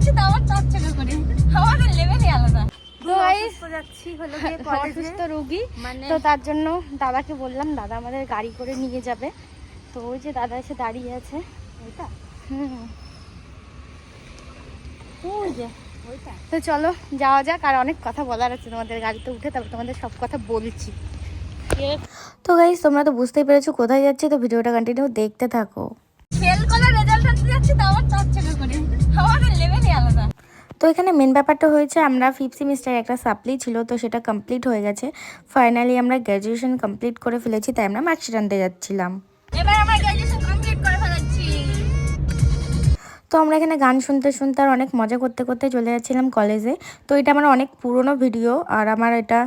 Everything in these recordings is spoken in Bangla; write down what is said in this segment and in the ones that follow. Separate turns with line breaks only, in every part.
যাচ্ছি তো আবার চার চাকা করে। আমাদের লেভেলই আলাদা।
তো অসুস্থ রোগী।
মানে
তো তার জন্য দাদাকে বললাম দাদা আমাদের গাড়ি করে নিয়ে যাবে। তো ওই যে দাদা এসে দাঁড়িয়ে আছে।
ওইটা?
হুম। ওই যে তো চলো যাওয়া যাক। আর অনেক কথা বলার আছে তোমাদের গাড়িতে উঠে তারপর তোমাদের সব কথা বলছি। তো গাইজ তোমরা তো বুঝতেই পেরেছ কোথায় যাচ্ছে তো ভিডিওটা কন্টিনিউ দেখতে থাকো।
ফেল করে যাচ্ছি তো আবার চার চাকা করে। আমাদের লেভেলই আলাদা।
তো এখানে মেন ব্যাপারটা হয়েছে আমরা ফিফথ সেমিস্টার একটা সাপ্লি ছিল তো সেটা কমপ্লিট হয়ে গেছে। ফাইনালি আমরা গ্র্যাজুয়েশন কমপ্লিট করে ফেলেছি তাই আমরা মার্কশিট আনতে যাচ্ছিলাম।
এবার আমরা গ্র্যাজুয়েশন কমপ্লিট করে ফেলেছি।
তো আমরা এখানে গান শুনতে শুনতে আর অনেক মজা করতে করতে চলে যাচ্ছিলাম কলেজে তো এটা আমার অনেক পুরনো ভিডিও আর আমার এটা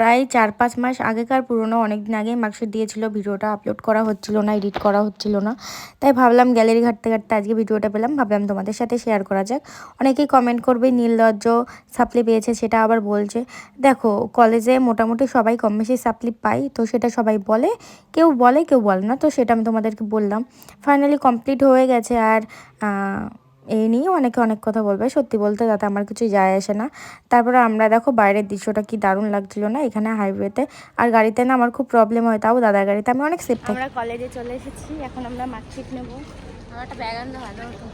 প্রায় চার পাঁচ মাস আগেকার পুরনো অনেক দিন আগে মার্কশিট দিয়েছিল, ভিডিওটা আপলোড করা হচ্ছিল না এডিট করা হচ্ছিল না। তাই ভাবলাম গ্যালারি ঘাটতে ঘাটতে আজকে ভিডিওটা পেলাম, ভাবলাম তোমাদের সাথে শেয়ার করা যাক। অনেকেই কমেন্ট করবে নীলদজ্জ সাপ্লি পেয়েছে, সেটা আবার বলছে। দেখো কলেজে মোটামুটি সবাই কম বেশি সাপ্লি পাই তো সেটা সবাই বলে। কেউ বলে কেউ বলে না, তো সেটা আমি তোমাদেরকে বললাম। ফাইনালি কমপ্লিট হয়ে গেছে আর এই নিয়ে অনেকে অনেক কথা বলবে সত্যি বলতে তাতে আমার কিছু যায় আসে না। তারপরে আমরা দেখো বাইরের দৃশ্যটা কি দারুণ লাগছিল না এখানে হাইওয়েতে আর গাড়িতে না আমার খুব প্রবলেম হয় তাও দাদার গাড়িতে। আমি অনেক সেফ থাকি। আমরা কলেজে চলে এসেছি এখন আমরা মার্কশিট নেব।
আমার একটা ব্যাগ আনতে ভালো হতো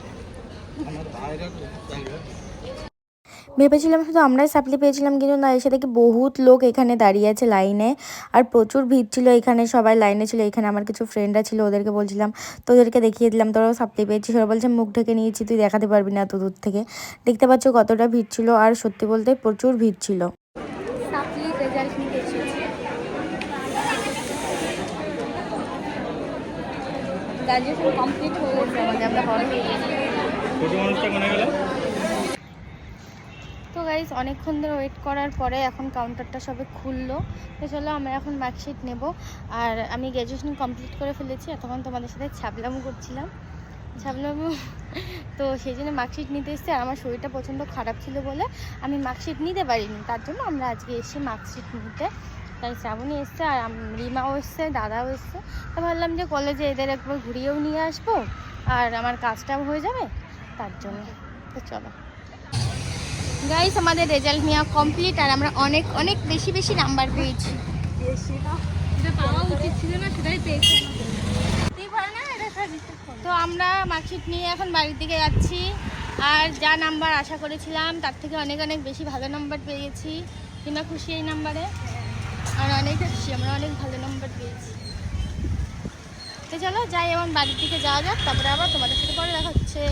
ভেবেছিলাম শুধু আমরাই সাপ্লি পেয়েছিলাম কিন্তু না এসে দেখি বহুত লোক এখানে দাঁড়িয়ে আছে লাইনে। আর প্রচুর ভিড় ছিল এখানে সবাই লাইনে ছিল। এখানে আমার কিছু ফ্রেন্ডরা ছিল ওদেরকে বলছিলাম তো ওদেরকে দেখিয়ে দিলাম তোরাও সাপ্লি পেয়েছিস। ওরা বলছে মুখ ঢেকে নিয়েছি তুই দেখাতে পারবি না এত দূর থেকে। দেখতে পাচ্ছ কতটা ভিড় ছিল আর সত্যি বলতে প্রচুর ভিড় ছিল।
গ্র্যাজুয়েশন কমপ্লিট হয়ে গেছে আমাদের আমরা হল।
ছোট মানুষটা কোনে গেল?
গাইজ অনেকক্ষণ ধরে ওয়েট করার পরে এখন কাউন্টারটা সবে খুললো। তো চলো আমরা এখন মার্কশিট নেব। আর আমি গ্র্যাজুয়েশন কমপ্লিট করে ফেলেছি এতক্ষণ তোমাদের সাথে ছাবলামু করছিলাম। ছাবলামু তো সেই জন্য মার্কশিট নিতে এসেছি, আর আমার শরীরটা প্রচণ্ড খারাপ ছিল বলে আমি মার্কশিট নিতে পারিনি। তার জন্য আমরা আজকে এসে মার্কশিট নিতে। তাই শ্রাবণী এসছে, আর রিমাও এসছে, দাদাও এসছে। তো ভাবলাম যে কলেজে এদের একবার ঘুরিয়েও নিয়ে আসব, আর আমার কাজটাও হয়ে যাবে, তার জন্য। তো চলো। গাইস আমাদের রেজাল্ট নেওয়া কমপ্লিট আর আমরা অনেক অনেক বেশি বেশি নাম্বার পেয়েছি।
পেয়েছি
তো আমরা মার্কশিট নিয়ে এখন বাড়ির দিকে যাচ্ছি। আর যা নাম্বার আশা করেছিলাম তার থেকে অনেক অনেক বেশি ভালো নাম্বার পেয়ে গেছি কিংবা খুশি এই নাম্বারে আর অনেক খুশি আমরা অনেক ভালো নাম্বার পেয়েছি। তো চলো যাই এবং বাড়ির দিকে যাওয়া যাক তারপরে আবার তোমাদের সাথে পরে দেখা হচ্ছে।